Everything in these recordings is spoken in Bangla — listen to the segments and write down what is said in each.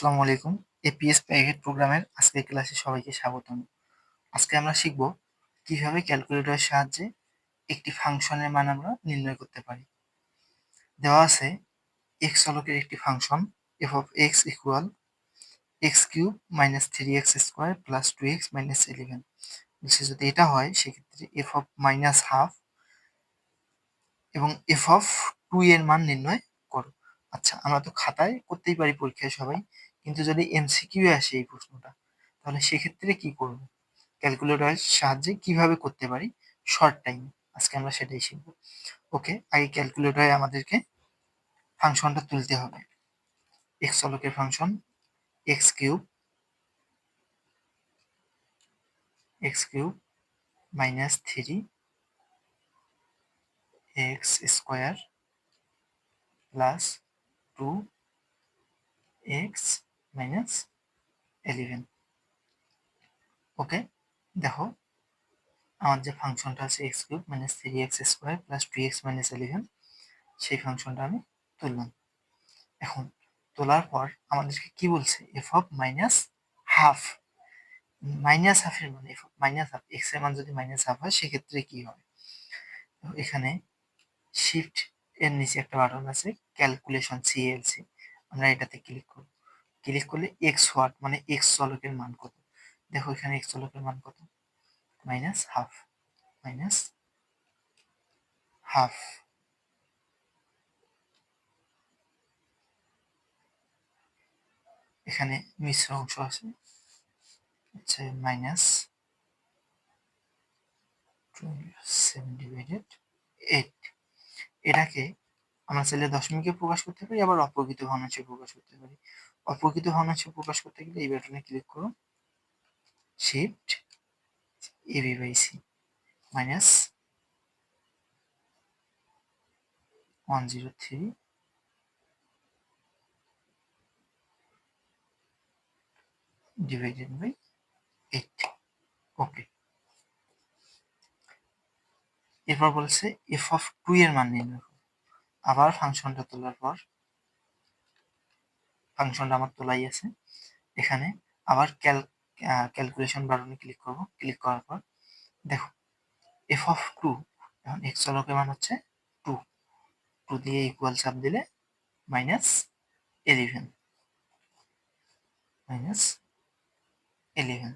আসসালামু আলাইকুম। এপিএস প্রাইভেট প্রোগ্রামের আজকের ক্লাসে সবাইকে স্বাগতম। আজকে আমরা শিখব কীভাবে ক্যালকুলেটরের সাহায্যে একটি ফাংশনের মান আমরা নির্ণয় করতে পারি। দেওয়া আছে এক্স চলকের একটি function f of x equal x cube minus three x square plus two x minus eleven বলছে যদি এটা হয়, সেক্ষেত্রে এফ অফ মাইনাস হাফ এবং এফ অফ টু এর মান নির্ণয় করো। আচ্ছা আমরা তো খাতায় করতেই পারি পরীক্ষায় সবাই। কিন্তু যদি এমসিকিউ আসে এই প্রশ্নটা, তাহলে সেক্ষেত্রে কি করব? ক্যালকুলেটরের সাহায্যে কীভাবে করতে পারি? শর্ট টাইম আজকে আমরা সেটাই শিখব। ওকে আগে ক্যালকুলেটরে আমাদেরকে ফাংশনটা তুলতে হবে। এক্স চলকের function x cube x cube minus three x square plus two x minus eleven okay দেখো, আমার যে ফাংশনটা আছে x cube minus three x square plus two x minus eleven সেই ফাংশনটা আমি তুললাম। এখন তোলার পর আমাদেরকে কি বলছে? F of minus half minus হাফের মানে এফ অফ মাইনাস হাফ এক্সের মান যদি মাইনাস হাফ হয়, সেক্ষেত্রে কি হবে? এখানে শিফট এর নিচে একটা বাটন আছে ক্যালকুলেশন সিএলসি আমরা এটাতে ক্লিক করব। ক্লিক করলে এক্স ওয়াট মানে এক্স চলকের মান কত? দেখো এখানে এক্স চলকের মান কত? মাইনাস হাফ মাইনাস হাফ এখানে মিশ্র অংশ আছে, হচ্ছে মাইনাস সেভেন ডিভাইডেড এইট এটাকে আমরা চাইলে দশমিকে প্রকাশ করতে পারি, আবার অপ্রকৃত ভগ্নাংশে প্রকাশ করতে পারি। অপ্রকৃত ভগ্নাংশে প্রকাশ করতে গেলে এই বাটনে ক্লিক করো shift AB by C minus one zero three divided by 8 okay এরপর বলছে এফ অফ টু এর মান নির্ণয় আবার ফাংশনটা তোলার পর, ফাংশনটা আমার তোলাই আছে। এখানে আবার ক্যাল ক্যালকুলেশন বাটনে ক্লিক করব। ক্লিক করার পর, দেখো এফ অফ টু এখন এক্স চলকের মান হচ্ছে টু টু দিয়ে ইকুয়াল চাপ দিলে মাইনাস এলিভেন মাইনাস এলিভেন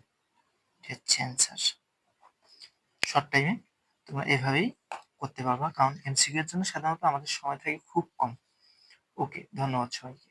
হচ্ছে অ্যান্সার শর্ট টাইমে তোমরা এভাবেই করতে পারবা কারণ এমসিকিউ এর জন্য সাধারণত আমাদের সময় থাকে খুব কম। ওকে ধন্যবাদ সবাইকে।